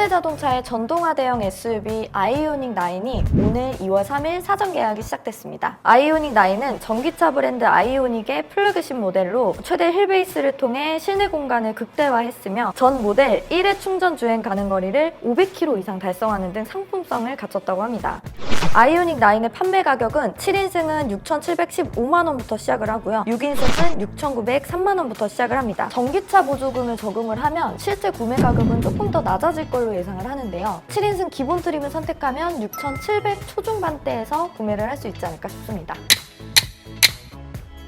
현대자동차의 전동화 대형 SUV 아이오닉 9이 오늘 2월 3일 사전 계약이 시작됐습니다. 아이오닉 9은 전기차 브랜드 아이오닉의 플러그십 모델로 최대 휠베이스를 통해 실내 공간을 극대화했으며 전 모델 1회 충전 주행 가능 거리를 500km 이상 달성하는 등 상품성을 갖췄다고 합니다. 아이오닉 9의 판매 가격은 7인승은 6,715만 원부터 시작을 하고요. 6인승은 6,903만 원부터 시작을 합니다. 전기차 보조금을 적용을 하면 실제 구매 가격은 조금 더 낮아질 걸로 예상을 하는데요. 7인승 기본 트림을 선택하면 6,700 초중반대에서 구매를 할 수 있지 않을까 싶습니다.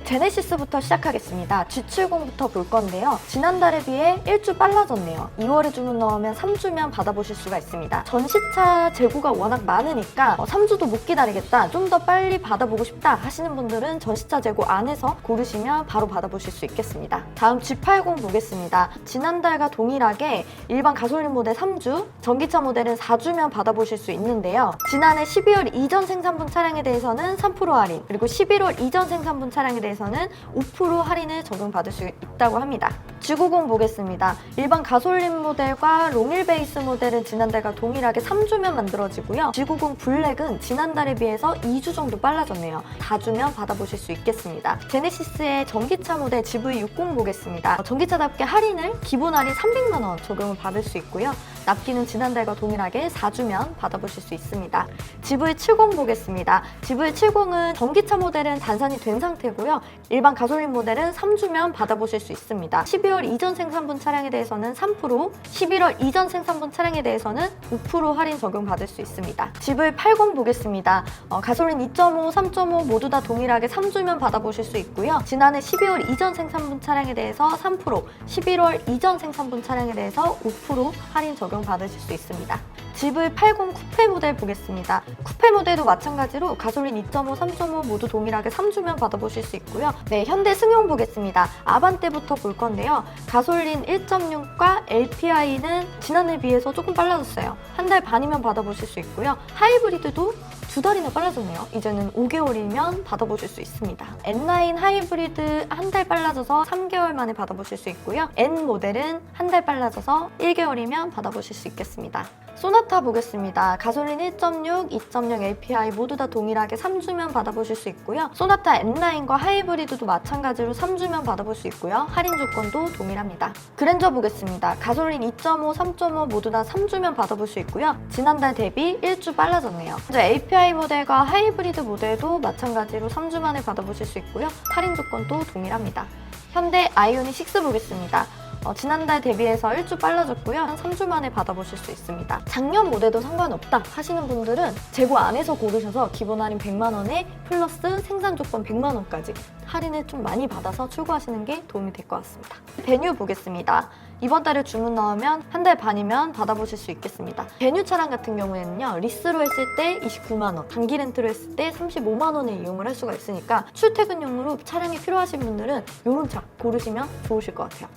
제네시스부터 시작하겠습니다. G70부터 볼 건데요. 지난달에 비해 1주 빨라졌네요. 2월에 주문 넣으면 3주면 받아보실 수가 있습니다. 전시차 재고가 워낙 많으니까 어, 3주도 못 기다리겠다, 좀 더 빨리 받아보고 싶다 하시는 분들은 전시차 재고 안에서 고르시면 바로 받아보실 수 있겠습니다. 다음 G80 보겠습니다. 지난달과 동일하게 일반 가솔린 모델 3주, 전기차 모델은 4주면 받아보실 수 있는데요. 지난해 12월 이전 생산분 차량에 대해서는 3% 할인, 그리고 11월 이전 생산분 차량에 대해서 는 5% 할인을 적용받을 수 있다고 합니다. G90 보겠습니다. 일반 가솔린 모델과 롱일 베이스 모델은 지난달과 동일하게 3주면 만들어지고요. G90 블랙은 지난달에 비해서 2주 정도 빨라졌네요. 4주면 받아보실 수 있겠습니다. 제네시스의 전기차 모델 GV60 보겠습니다. 어, 전기차답게 할인을 기본 할인 300만 원 적용을 받을 수 있고요. 납기는 지난달과 동일하게 4주면 받아보실 수 있습니다. GV70 보겠습니다. GV70은 전기차 모델은 단산이 된 상태고요. 일반 가솔린 모델은 3주면 받아보실 수 있습니다. 12월 이전 생산분 차량에 대해서는 3%, 11월 이전 생산분 차량에 대해서는 5% 할인 적용 받을 수 있습니다. GV80 보겠습니다. 어, 가솔린 2.5, 3.5 모두 다 동일하게 3주면 받아보실 수 있고요. 지난해 12월 이전 생산분 차량에 대해서 3%, 11월 이전 생산분 차량에 대해서 5% 할인 적용 받으실 수 있습니다. GV80 쿠페 모델 보겠습니다. 쿠페 모델도 마찬가지로 가솔린 2.5, 3.5 모두 동일하게 3주면 받아보실 수 있고요. 네, 현대 승용 보겠습니다. 아반떼부터 볼 건데요. 가솔린 1.6과 LPI는 지난해 비해서 조금 빨라졌어요. 한 달 반이면 받아보실 수 있고요. 하이브리드도 두 달이나 빨라졌네요. 이제는 5개월이면 받아보실 수 있습니다. N9 하이브리드 한 달 빨라져서 3개월 만에 받아보실 수 있고요. N 모델은 한 달 빨라져서 1개월이면 받아보실 수 있겠습니다. 소나타 보겠습니다. 가솔린 1.6, 2.0 LPI 모두 다 동일하게 3주면 받아보실 수 있고요. 소나타 N9과 하이브리드도 마찬가지로 3주면 받아볼 수 있고요. 할인 조건도 동일합니다. 그랜저 보겠습니다. 가솔린 2.5, 3.5 모두 다 3주면 받아볼 수 있고요. 지난달 대비 1주 빨라졌네요. 먼저 LPI 모델과 하이브리드 모델도 마찬가지로 3주 만에 받아보실 수 있고요. 할인 조건도 동일합니다. 현대 아이오닉 6 보겠습니다. 어, 지난달 대비해서 1주 빨라졌고요. 한 3주 만에 받아보실 수 있습니다. 작년 모델도 상관없다 하시는 분들은 재고 안에서 고르셔서 기본 할인 100만 원에 플러스 생산 조건 100만 원까지 할인을 좀 많이 받아서 출고하시는 게 도움이 될 것 같습니다. 베뉴 보겠습니다. 이번 달에 주문 넣으면 한 달 반이면 받아보실 수 있겠습니다. 베뉴 차량 같은 경우에는요, 리스로 했을 때 29만 원, 단기 렌트로 했을 때 35만 원에 이용을 할 수가 있으니까 출퇴근용으로 차량이 필요하신 분들은 이런 차 고르시면 좋으실 것 같아요.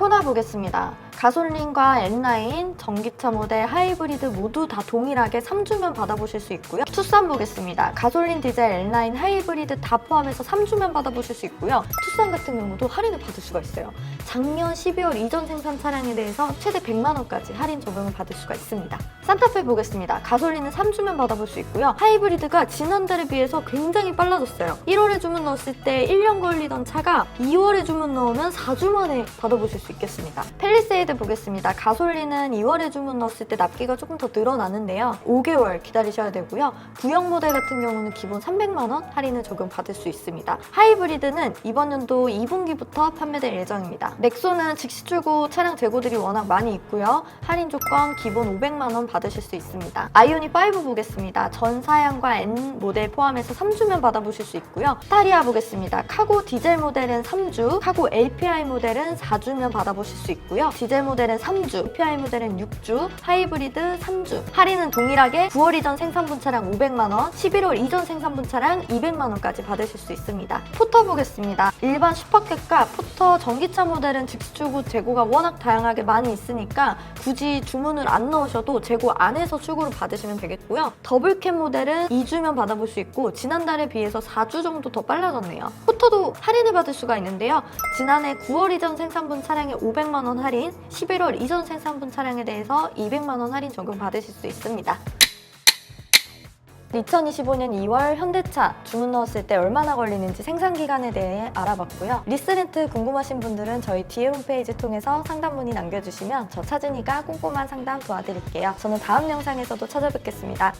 코나 보겠습니다. 가솔린과 N9, 전기차 모델, 하이브리드 모두 다 동일하게 3주면 받아보실 수 있고요. 투싼 보겠습니다. 가솔린, 디젤, N9, 하이브리드 다 포함해서 3주면 받아보실 수 있고요. 투싼 같은 경우도 할인을 받을 수가 있어요. 작년 12월 이전 생산 차량에 대해서 최대 100만 원까지 할인 적용을 받을 수가 있습니다. 산타페 보겠습니다. 가솔린은 3주면 받아볼 수 있고요. 하이브리드가 지난달에 비해서 굉장히 빨라졌어요. 1월에 주문 넣었을 때 1년 걸리던 차가 2월에 주문 넣으면 4주 만에 받아보실 수 있겠습니다. 펠리세이드 보겠습니다. 가솔린은 2월에 주문 넣었을 때 납기가 조금 더 늘어나는데요. 5개월 기다리셔야 되고요. 구형 모델 같은 경우는 기본 300만 원 할인을 적용받을 수 있습니다. 하이브리드는 이번 연도 2분기부터 판매될 예정입니다. 넥소는 즉시 출고 차량 재고들이 워낙 많이 있고요. 할인 조건 기본 500만 원 받으실 수 있습니다. 아이오닉 5 보겠습니다. 전 사양과 N 모델 포함해서 3주면 받아보실 수 있고요. 타리아 보겠습니다. 카고 디젤 모델은 3주, 카고 LPI 모델은 4주면 받아보실 수 있고요. 디젤 모델은 3주, LPI 모델은 6주, 하이브리드 3주. 할인은 동일하게 9월 이전 생산분 차량 500만 원, 11월 이전 생산분 차량 200만 원까지 받으실 수 있습니다. 포터 보겠습니다. 일반 슈퍼캣과 포터 전기차 모델은 즉시 출고 재고가 워낙 다양하게 많이 있으니까 굳이 주문을 안 넣으셔도 재고 안에서 출고를 받으시면 되겠고요. 더블캡 모델은 2주면 받아볼 수 있고 지난달에 비해서 4주 정도 더 빨라졌네요. 포터도 할인을 받을 수가 있는데요. 지난해 9월 이전 생산분 차량에 500만 원 할인, 11월 이전 생산분 차량에 대해서 200만 원 할인 적용 받으실 수 있습니다. 2025년 2월 현대차 주문 넣었을 때 얼마나 걸리는지 생산 기간에 대해 알아봤고요. 리스렌트 궁금하신 분들은 저희 뒤에 홈페이지 통해서 상담 문의 남겨주시면 저 차진이가 꼼꼼한 상담 도와드릴게요. 저는 다음 영상에서도 찾아뵙겠습니다.